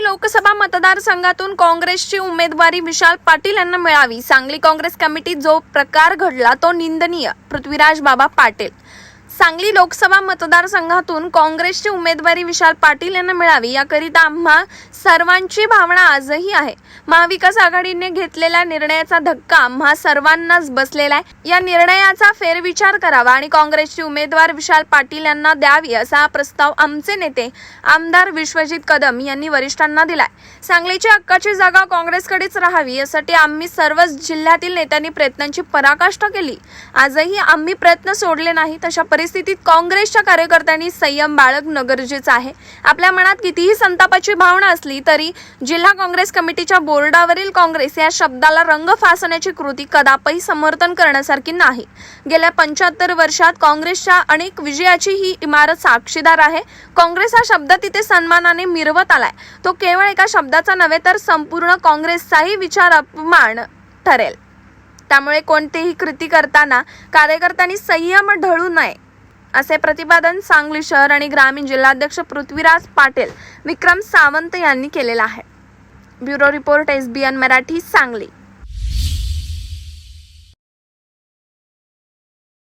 सांगली लोकसभा मतदारसंघातून काँग्रेसची उमेदवारी विशाल पाटील यांना मिळावी. सांगली काँग्रेस कमिटीत जो प्रकार घडला तो निंदनीय. पृथ्वीराज बाबा पाटील. सांगली लोकसभा मतदारसंघातून काँग्रेसची उमेदवारी विशाल पाटील यांना मिळावी याकरिता आम्हा सर्वांची भावना आजही आहे. महाविकास आघाडीने घेतलेल्या निर्णयाचा धक्का आम्हा सर्वांनाच बसलेला आहे. या निर्णयाचा फेरविचार करावा आणि काँग्रेसची उमेदवार विशाल पाटील यांना द्यावी असा प्रस्ताव आमचे नेते आमदार विश्वजित कदम यांनी वरिष्ठांना दिलाय. सांगलीची हक्काची जागा काँग्रेसकडेच राहावी यासाठी आम्ही सर्वच जिल्ह्यातील नेत्यांनी प्रयत्नांची पराकाष्ठा केली. आजही आम्ही प्रयत्न सोडले नाहीत अशा परिस्थितीत काँग्रेसच्या कार्यकर्त्यांनी संयम बाळगणं गरजेचं आहे. आपल्या मनात कितीही संतापाची भावना असली तरी जिल्हा काँग्रेस कमिटीच्या बोर्डावरील काँग्रेस या शब्दाला रंग फासण्याची कृती कदापि समर्थन करण्यासारखी नाही. गेल्या पंच्याहत्तर वर्षात काँग्रेसच्या अनेक विजयाची ही इमारत साक्षीदार आहे. काँग्रेस हा शब्द तिथे सन्मानाने मिरवत आलाय. तो केवळ एका शब्दाचा नव्हे तर संपूर्ण काँग्रेसचाही विचार अपमान ठरेल. त्यामुळे कोणतीही कृती करताना कार्यकर्त्यांनी संयम ढळू नये. असे प्रतिपादन सांगली शहर आणि ग्रामीण जिल्हाध्यक्ष पृथ्वीराज पाटील विक्रम सावंत यांनी केलेलं आहे. Bureau report S B N Marathi Sangli.